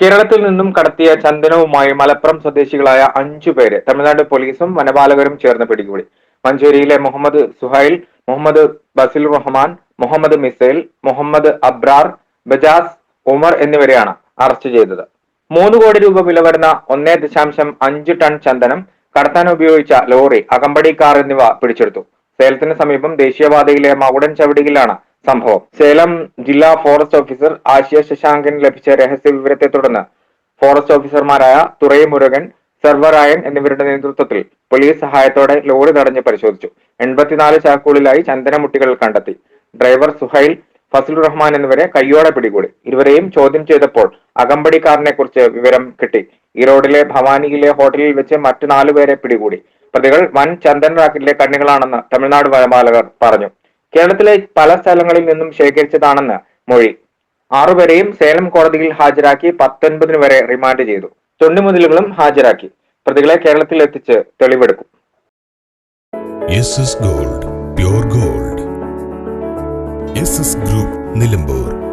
കേരളത്തിൽ നിന്നും കടത്തിയ ചന്ദനവുമായി മലപ്പുറം സ്വദേശികളായ അഞ്ചു പേരെ തമിഴ്നാട് പോലീസും വനപാലകരും ചേർന്ന് പിടികൂടി. മഞ്ചേരിയിലെ മുഹമ്മദ് സുഹൈൽ മുഹമ്മദ് ബസിൽ റഹ്മാൻ മുഹമ്മദ് മിസൈൽ മുഹമ്മദ് അബ്രാർ ബജാസ് ഉമർ എന്നിവരെയാണ് അറസ്റ്റ് ചെയ്തത്. മൂന്ന് കോടി രൂപ വില വരുന്ന ഒന്നേ ദശാംശം അഞ്ച് ടൺ ചന്ദനം കടത്താൻ ഉപയോഗിച്ച ലോറി അകമ്പടി കാർ എന്നിവ പിടിച്ചെടുത്തു. സേലത്തിന് സമീപം ദേശീയപാതയിലെ മകുടൻ ചവിടിയിലാണ് സംഭവം. സേലം ജില്ലാ ഫോറസ്റ്റ് ഓഫീസർ ആശയ ശശാങ്കന് ലഭിച്ച രഹസ്യ വിവരത്തെ തുടർന്ന് ഫോറസ്റ്റ് ഓഫീസർമാരായ തുറൈ മുരുകൻ സർവറായൻ എന്നിവരുടെ നേതൃത്വത്തിൽ പോലീസ് സഹായത്തോടെ ലോറി തടഞ്ഞ് പരിശോധിച്ചു. എൺപത്തിനാല് ചാക്കുകളിലായി ചന്ദനമുട്ടികൾ കണ്ടെത്തി. ഡ്രൈവർ സുഹൈൽ ഫസിൽ റഹ്മാൻ എന്നിവരെ കയ്യോടെ പിടികൂടി. ഇരുവരെയും ചോദ്യം ചെയ്തപ്പോൾ അകമ്പടിക്കാരനെ കുറിച്ച് വിവരം കിട്ടി. ഈറോഡിലെ ഭവാനിയിലെ ഹോട്ടലിൽ വെച്ച് മറ്റു നാലുപേരെ പിടികൂടി. പ്രതികൾ വൻ ചന്ദൻ റാക്കറ്റിലെ കണ്ണികളാണെന്ന് തമിഴ്നാട് വനപാലകർ പറഞ്ഞു. കേരളത്തിലെ പല സ്ഥലങ്ങളിൽ നിന്നും ശേഖരിച്ചതാണെന്ന് മൊഴി. ആറുപേരെയും സേലം കോടതിയിൽ ഹാജരാക്കി പത്തൊൻപതിന് വരെ റിമാൻഡ് ചെയ്തു. തൊണ്ടിമുതലുകളും ഹാജരാക്കി. പ്രതികളെ കേരളത്തിൽ എത്തിച്ച് തെളിവെടുക്കും. Gold gold. ഗ്രൂപ്പ് നിലമ്പൂർ.